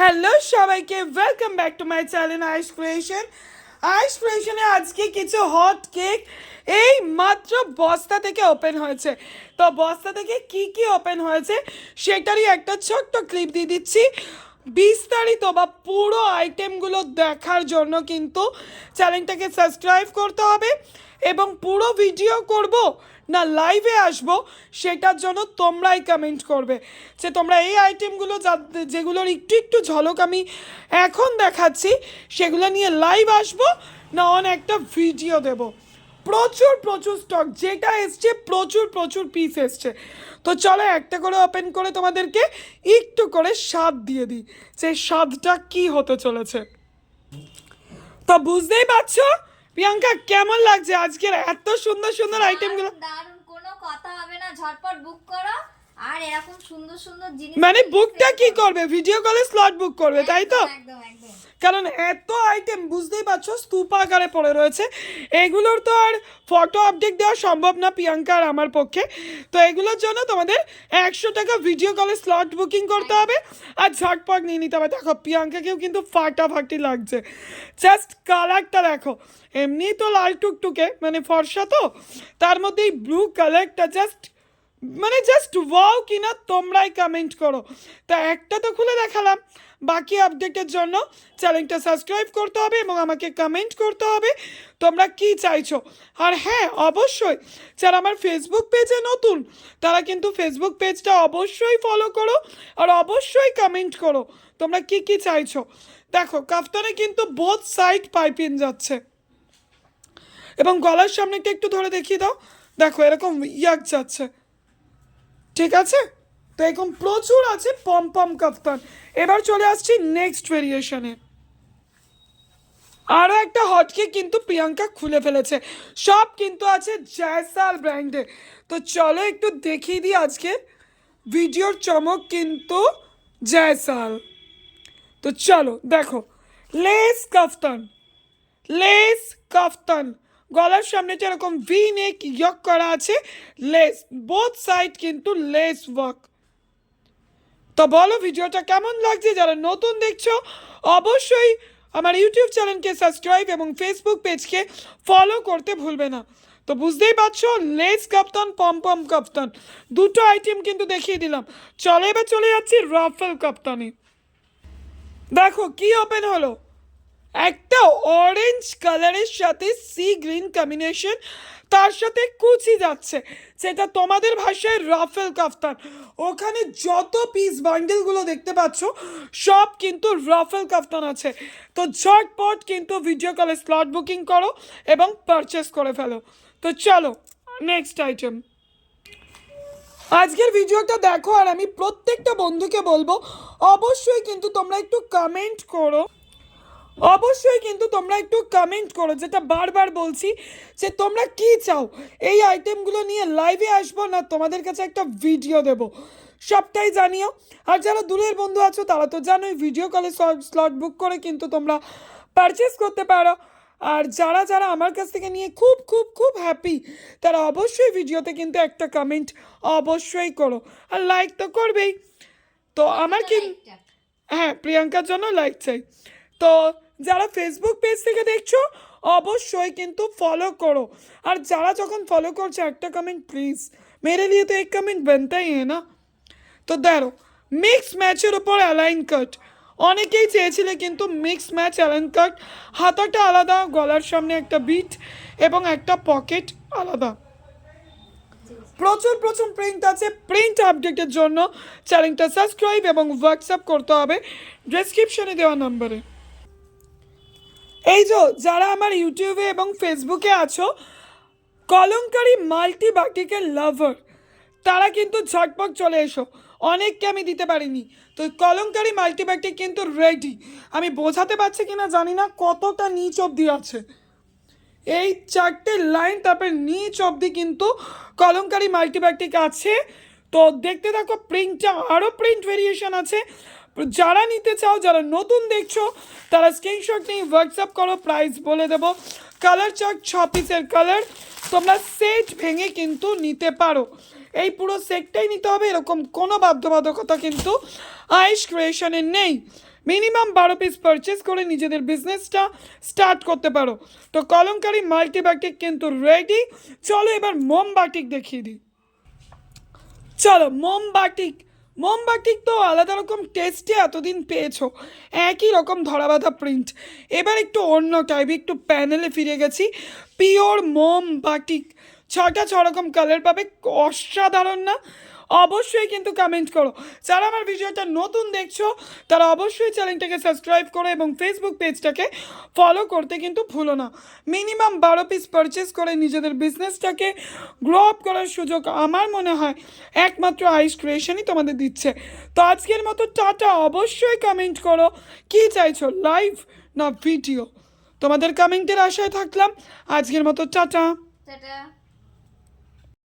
Hello সবাইকে welcome back to my channel ice creation ice ক্রিয়েশনে আজকে কিছু হট কেক এই মাত্র বস্তা থেকে ওপেন হয়েছে। তো বস্তা থেকে কি কি ওপেন হয়েছে, সেটারই একটা ছোট্ট ক্লিপ দিয়ে দিচ্ছি। বিস্তারিত বা পুরো আইটেমগুলো দেখার জন্য কিন্তু চ্যানেলটাকে সাবস্ক্রাইব করতে হবে। এবং পুরো ভিডিও করব না লাইভে আসব, সেটার জন্য তোমরাই কমেন্ট করবে। যে তোমরা এই আইটেমগুলো যেগুলোর একটু একটু ঝলক আমি এখন দেখাচ্ছি, সেগুলো নিয়ে লাইভ আসব, না অন একটা ভিডিও দেব। প্রচুর প্রচুর স্টক যেটা এসছে, প্রচুর প্রচুর পিস এসছে। তো চলো একটা করে ওপেন করে তোমাদেরকে একটু করে স্বাদ দিয়ে দিই, যে স্বাদটা কি হতে চলেছে। তো বুঝতেই পারছ? প্রিয়াঙ্কা কেমন লাগছে আজকের এত সুন্দর সুন্দর আইটেমগুলো? দারুণ কোনো কথা হবে না ঝটপট বুক করো। আর এরকম সুন্দর সুন্দর জিনিস মানে বুকটা কি করবে? ভিডিও কলে স্লট বুক করবে তাই তো? একদম, একদম। একদম কারণ এত আইটেম বুঝতেই পারছ স্তূপ আকারে পড়ে রয়েছে। এগুলোর তো আর ফটো আপডেট দেওয়া সম্ভব না প্রিয়াঙ্কা আর আমার পক্ষে। তো এগুলোর জন্য তোমাদের একশো টাকা ভিডিও কলে স্লট বুকিং করতে হবে। আর ঝটপট নিয়ে নিতে হবে। দেখো প্রিয়াঙ্কাকেও কিন্তু ফাটাফাটি লাগছে। জাস্ট কালারটা দেখো। এমনি তো লাল টুকটুকে মানে ফর্সা তো। তার মধ্যে এই ব্লু কালারটা জাস্ট মানে জাস্ট ওয়াও কিনা তোমরাই কমেন্ট করো। তা একটা তো খুলে দেখালাম। বাকি আপডেটের জন্য চ্যানেলটা সাবস্ক্রাইব করতে হবে এবং আমাকে কমেন্ট করতে হবে। তোমরা কি চাইছো? আর হ্যাঁ অবশ্যই যারা আমার ফেসবুক পেজে নতুন, তারা কিন্তু ফেসবুক পেজটা অবশ্যই ফলো করো আর অবশ্যই কমেন্ট করো। তোমরা কি কি চাইছো? দেখো, কাফতানে কিন্তু বোথ সাইড পাইপিন যাচ্ছে। এবং গলার সামনেটা একটু ধরে দেখিয়ে দাও। দেখো, এরকম ইয়াক যাচ্ছে। ঠিক আছে? তো এখন প্রচুর আছে পম পম কাফতান এবার চলে আসছি নেক্সট ভেরিয়েশনে আরও একটা হটকে কিন্তু প্রিয়াঙ্কা খুলে ফেলেছে। সব কিন্তু আছে জয়সাল ব্র্যান্ডে তো চলো একটু দেখিয়ে দিই আজকে ভিডিওর চমক কিন্তু জয়সাল। তো চলো দেখো লেস কাফতান লেস কাফতান গলার সামনে যেরকম ভি নেক ইয়ক করা আছে লেস বোথ সাইড কিন্তু লেস ওয়ার্ক তো বলো ভিডিওটা কেমন লাগছে? যারা নতুন দেখছ, অবশ্যই আমার ইউটিউব চ্যানেলকে সাবস্ক্রাইব এবং ফেসবুক পেজকে ফলো করতে ভুলবে না। তো বুঝতেই পারছ লেস কাপ্তান পম পম কাপ্তান দুটো আইটেম কিন্তু দেখিয়ে দিলাম। চলে এবার চলে যাচ্ছি রাফেল কাপ্তানি দেখো কি ওপেন হলো। একটা অরেঞ্জ কালারের সাথে সি গ্রিন কম্বিনেশন তার সাথে কুচি যাচ্ছে। সেটা তোমাদের ভাষায় রাফেল কাফতান ওখানে যত পিস বান্ডেলগুলো দেখতে পাচ্ছ, সব কিন্তু রাফেল কাফতান আছে। তো ঝটপট কিন্তু ভিডিও কলে স্লট বুকিং করো এবং পারচেস করে ফেলো। তো চলো নেক্সট আইটেম আজকের ভিডিওটা দেখো আর আমি প্রত্যেকটা বন্ধুকে বলব, অবশ্যই কিন্তু তোমরা একটু কমেন্ট করো। অবশ্যই কিন্তু তোমরা একটু কমেন্ট করো যেটা বারবার বলছি যে তোমরা কি চাও? এই আইটেমগুলো নিয়ে লাইভে আসব না তোমাদের কাছে একটা ভিডিও দেব। সবটাই জানিও। আর যারা দূরের বন্ধু আছো তারা তো জানোই ভিডিও কলে স্লট বুক করে কিন্তু তোমরা পারচেস করতে পারো। আর যারা যারা আমার কাছ থেকে নিয়ে খুব খুব খুব হ্যাপি তারা অবশ্যই ভিডিওতে কিন্তু একটা কমেন্ট অবশ্যই করো। আর লাইক তো করবেই। তো আমার কি হ্যাঁ প্রিয়াঙ্কার জন্য লাইক চাই। তো যারা ফেসবুক পেজ থেকে দেখছ, অবশ্যই কিন্তু ফলো করো। আর যারা যখন ফলো করছে, একটা কমেন্ট প্লিজ মেরে দিয়ে তো এক কমেন্ট বানতেই হয় না। তো দেখো মিক্স ম্যাচের উপর অ্যালাইন কাট অনেকেই চেয়েছিলে কিন্তু মিক্স ম্যাচ অ্যালাইন কাট হাতাটা আলাদা, গলার সামনে একটা বিট এবং একটা পকেট আলাদা। প্রচুর প্রচুর প্রিন্ট আছে। প্রিন্ট আপডেটের জন্য চ্যানেলটা সাবস্ক্রাইব এবং হোয়াটসঅ্যাপ করতে হবে। ডেসক্রিপশনে দেওয়া নম্বরে এই যে, যারা আমার ইউটিউবে এবং ফেসবুকে আছো, কলঙ্কারি মাল্টি বাটিকের লাভার তারা কিন্তু ঝটপট চলে এসো। অনেককে আমি দিতে পারিনি। তো কলঙ্কারি মাল্টিবাটিক কিন্তু রেডি আমি বোঝাতে পারছি কি না জানি না, কতটা নিচ অবধি আছে। এই চারটে লাইন তারপরে নিচ অবধি কিন্তু কলমকারি মাল্টিব্যাটিক আছে। তো দেখতে থাকো প্রিন্টটা আরও প্রিন্ট ভেরিয়েশন আছে। যারা নিতে চাও, যারা নতুন দেখছ, তারা স্ক্রিনশট নিয়ে হোয়াটসঅ্যাপ করো প্রাইস বলে দেবো। কালার চার্ট ছ পিসের কালার তোমরা সেট ভেঙে কিন্তু নিতে পারো। এই পুরো সেটটাই নিতে হবে, এরকম কোনো বাধ্যবাধকতা কিন্তু আইস ক্রিয়েশনের নেই। মিনিমাম বারো পিস পারচেস করে নিজেদের বিজনেসটা স্টার্ট করতে পারো। তো কলমকারি মাল্টিবাটিক কিন্তু রেডি চলো এবার মোমবাটিক দেখিয়ে দিই। চলো মোমবাটিক মোমবাটিক তো আলাদা রকম টেস্টে এতদিন পেয়েছ। একই রকম ধরাবাধা প্রিন্ট এবার একটু অন্য টাইপ একটু প্যানেলে ফিরে গেছি। পিওর মোমবাটিক ছটা ছ রকম কালার পাবে, অসাধারণ না? অবশ্যই কিন্তু কমেন্ট করো। যারা আমার ভিডিওটা নতুন দেখছ, তারা অবশ্যই চ্যানেলটাকে সাবস্ক্রাইব করো এবং ফেসবুক পেজটাকে ফলো করতে কিন্তু ভুলো না। মিনিমাম বারো পিস পারচেস করে নিজেদের বিজনেসটাকে গ্রো আপ করার সুযোগ আমার মনে হয় একমাত্র আইস ক্রিয়েশনই তোমাদের দিচ্ছে। তো আজকের মতো টাটা, অবশ্যই কমেন্ট করো। কী চাইছো লাইভ না ভিডিও তোমাদের কমেন্টের আশায় থাকলাম। আজকের মতো টাটা। টাটা।